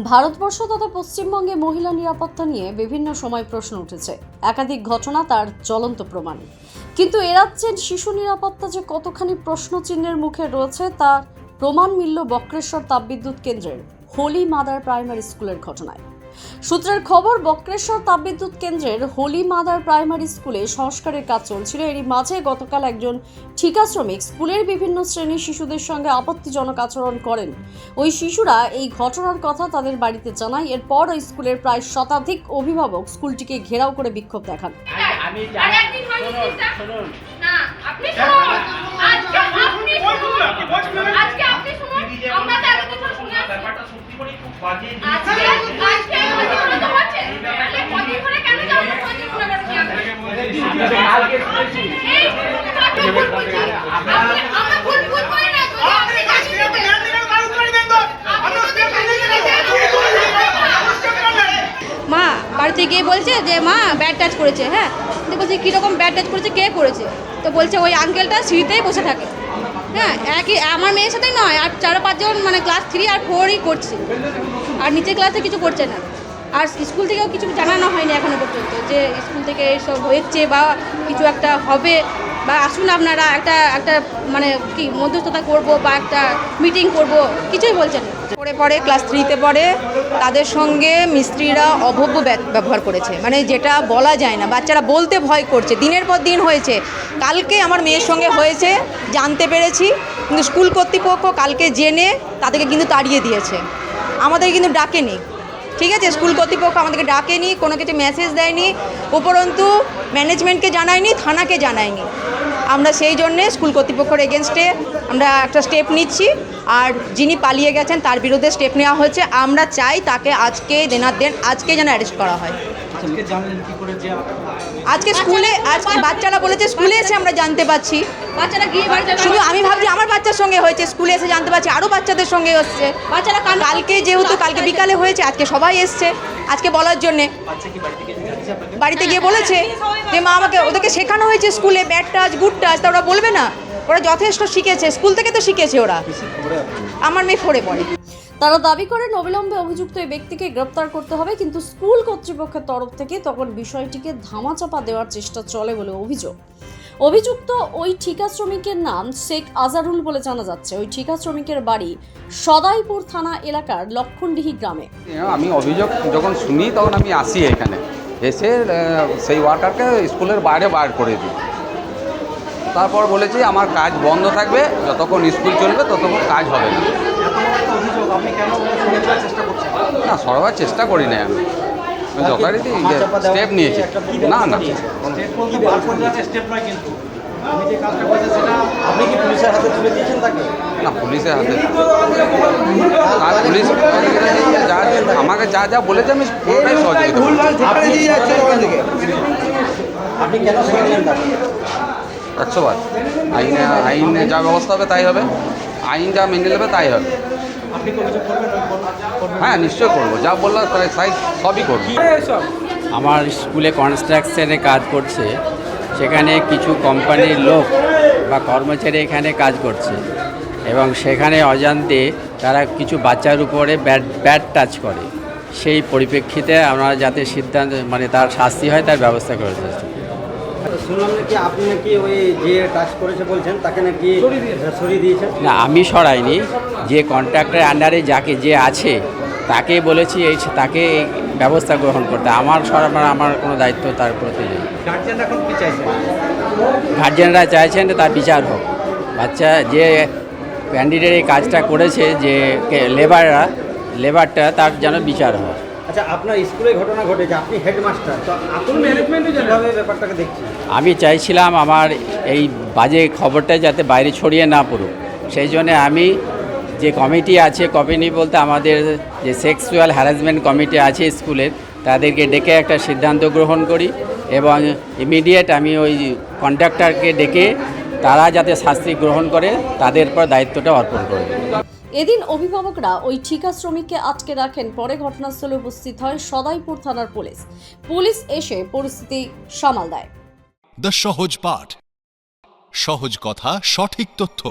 ভারতবর্ষ তথা পশ্চিমবঙ্গে মহিলা নিরাপত্তা নিয়ে বিভিন্ন সময় প্রশ্ন উঠেছে। একাধিক ঘটনা তার জ্বলন্ত প্রমাণ। কিন্তু এ রাজ্যের শিশু নিরাপত্তা যে কতখানি প্রশ্ন চিহ্নের মুখে রয়েছে, তার প্রমাণ মিলল বক্রেশ্বর তাপবিদ্যুৎ কেন্দ্রের হোলি মাদার প্রাইমারি স্কুলের ঘটনায়। সূত্রের খবর বক্রেশ্বর তাপবিদ্যুৎ কেন্দ্রের হোলি মাদার প্রাইমারি স্কুলে সংস্কারের কাজ চলছিল। এরই মাঝে গতকাল একজন ঠিকা শ্রমিক স্কুলের বিভিন্ন শ্রেণির শিশুদের সঙ্গে আপত্তিজনক আচরণ করেন। ওই শিশুরা এই ঘটনার কথা তাদের বাড়িতে জানায়। এরপর ওই স্কুলের প্রায় শতাধিক অভিভাবক স্কুলটিকে ঘেরাও করে বিক্ষোভ দেখান। আমি আর জানি একদিন হয়নি শুনুন না, আপনি আজকে আপনি শুনুন। আজকে আপনি শুনুন। আমরা তো বলছে, শুনে আসছি। ব্যাপারটা সত্যি করে খুব বাজে আজকে আজকে কতদিন ধরে হচ্ছে? তাহলে কদিন ধরে কেন জানব কদিন ধরে করছি আমি? কালকে শুনেছি এই কথা ভুল বলছি। আপনি আমরা ভুল ভুল বলি না যদি আপনি জানিয়ে দেবেন। আপনি যদি জানিয়ে দেবেন। মা বাড়িতে গিয়ে বলছে যে, মা ব্যাড টাচ করেছে। হ্যাঁ? তো বলছি কীরকম ব্যাড টাচ করেছে? কে করেছে? তো বলছে, ওই আঙ্কেলটা সিঁড়িতেই বসে থাকে। হ্যাঁ? একই, আমার মেয়ের সাথেই নয়, আর চার পাঁচজন মানে ক্লাস থ্রি আর ফোরই করছে। আর নিচের ক্লাসে কিছু করছে না। আর স্কুল থেকেও কিছু জানানো হয়নি এখনও পর্যন্ত যে, স্কুল থেকে এসব হয়েছে বা কিছু একটা হবে। বা আসুন আপনারা একটা একটা মানে কি মধ্যস্থতা করব বা একটা মিটিং করব, কিছুই বলছেন পড়ে পড়ে ক্লাস থ্রিতে পড়ে, তাদের সঙ্গে মিস্ত্রিরা অভব্য ব্য- ব্যবহার করেছে। মানে যেটা বলা যায় না, বাচ্চারা বলতে ভয় করছে, দিনের পর দিন হয়েছে। কালকে আমার মেয়ের সঙ্গে হয়েছে, জানতে পেরেছি, কিন্তু স্কুল কর্তৃপক্ষ কালকে জেনে তাদেরকে কিন্তু তাড়িয়ে দিয়েছে। আমাদের কিন্তু ডাকেনি। ঠিক আছে, স্কুল কর্তৃপক্ষ আমাদেরকে ডাকেনি, কোনো কিছু মেসেজ দেয়নি, উপরন্তু ম্যানেজমেন্টকে জানায়নি, থানাকে জানায়নি। আমরা সেই জন্যে স্কুল কর্তৃপক্ষের এগেনস্টে আমরা একটা স্টেপ নিচ্ছি। আর যিনি পালিয়ে গেছেন তার বিরুদ্ধে স্টেপ নেওয়া হয়েছে। আমরা চাই তাকে আজকে দেনার দেন আজকে যেন অ্যারেস্ট করা হয়। আজকে স্কুলে আজকে বাচ্চারা বলেছে স্কুলে এসে আমরা জানতে পাচ্ছি বাচ্চারা গিয়ে শুধু আমি ভাবছি আমার বাচ্চার সঙ্গে হয়েছে স্কুলে এসে জানতে পারছি আরও বাচ্চাদের সঙ্গে হচ্ছে। বাচ্চারা কালকে যেহেতু কালকে বিকালে হয়েছে আজকে সবাই এসছে আজকে বলার জন্যে। বাড়িতে গিয়ে বলেছে যে মা আমাকে ওদেরকে শেখানো হয়েছে স্কুলে ব্যাড টাচ গুড টাচ তা ওরা বলবে না। ওরা যথেষ্ট শিখেছে। স্কুল থেকে তো শিখেছে ওরা। আমার মেয়ে ফোরে পড়ে। তারা দাবি করেন অবিলম্বে অভিযুক্ত এই ব্যক্তিকে গ্রেপ্তার করতে হবে কিন্তু স্কুল কর্তৃপক্ষের তরফ থেকে তখন বিষয়টিকে ধামাচাপা দেওয়ার চেষ্টা চলে বলে অভিযোগ। অভিযুক্ত ওই ঠিকা শ্রমিকের নাম শেখ আজারুল বলে জানা যাচ্ছে। ওই ঠিকা শ্রমিকের বাড়ি সদাইপুর থানা এলাকার লক্ষণডিহি গ্রামে। আমি অভিযোগ যখন শুনি তখন আমি আসি এখানে। এসে সেই ওয়ার্কারকে স্কুলের বাইরে বার করে দিই। তারপর বলেছি আমার কাজ বন্ধ থাকবে যতক্ষণ স্কুল চলবে ততক্ষণ কাজ হবে না। না সরবার চেষ্টা করি না আমি। আমি যথারীতি স্টেপ নিয়েছি। না না। আপনি যে কাজটা করেছেন সেটা আপনি কি পুলিশের হাতে তুলে দিয়েছেন তাকে? না পুলিশের হাতে। আর পুলিশ যা আমাকে যা যা বলেছে আমি পুরোটাই সহযোগিতা আপনি কেন শুনলেন একশো বার আইনে আইনে যা ব্যবস্থা হবে তাই হবে। আইন যা মেনে নেবে তাই হবে। হ্যাঁ নিশ্চয় করব। যা বললাম সবই করব। আমার স্কুলে কনস্ট্রাকশনে কাজ করছে। সেখানে কিছু কোম্পানির লোক বা কর্মচারী এখানে কাজ করছে এবং সেখানে অজান্তে তারা কিছু বাচ্চার উপরে ব্যাড ব্যাড টাচ করে। সেই পরিপ্রেক্ষিতে আমরা যাতে সিদ্ধান্ত মানে তার শাস্তি হয় তার ব্যবস্থা করে দিয়েছি শুনলাম নাকি আপনি নাকি ওই যে কাজ করেছে বলছেন তাকে নাকি সরিয়ে দিয়েছেন না আমি সরাইনি। যে কন্ট্রাক্টের আন্ডারে যাকে যে আছে তাকে বলেছি এই তাকে ব্যবস্থা গ্রহণ করতে। আমার সরাবার আমার কোনো দায়িত্ব তার প্রতি নেই। চাইছেন গার্জেনরা চাইছেন তার বিচার হোক। বাচ্চা যে ক্যান্ডিডেট এই কাজটা করেছে যে লেবাররা লেবারটা তার যেন বিচার হয়। আচ্ছা আপনার স্কুলে ঘটনা ঘটেছে আপনি হেডমাস্টার তো আপনি ম্যানেজমেন্টে যেভাবে ব্যাপারটাকে দেখছেন? আমি চাইছিলাম আমার এই বাজে খবরটা যাতে বাইরে ছড়িয়ে না পড়ুক। সেই জন্য আমি যে কমিটি আছে কমিটি বলতে আমাদের যে সেক্সুয়াল হ্যারাসমেন্ট কমিটি আছে স্কুলের তাদেরকে ডেকে একটা সিদ্ধান্ত গ্রহণ করি এবং ইমিডিয়েট আমি ওই কন্ট্রাক্টরকে ডেকে তারা যাতে শাস্তি গ্রহণ করে তাদের পর দায়িত্বটা অর্পণ করে। এদিন অভিভাবকরা ওই ঠিকা শ্রমিককে আটকে রাখেন পরে ঘটনাস্থলে উপস্থিত হয় সদাইপুর থানার পুলিশ। পুলিশ এসে পরিস্থিতি সামাল দেয়। দ্য সহজ পাঠ সহজ কথা সঠিক তথ্য।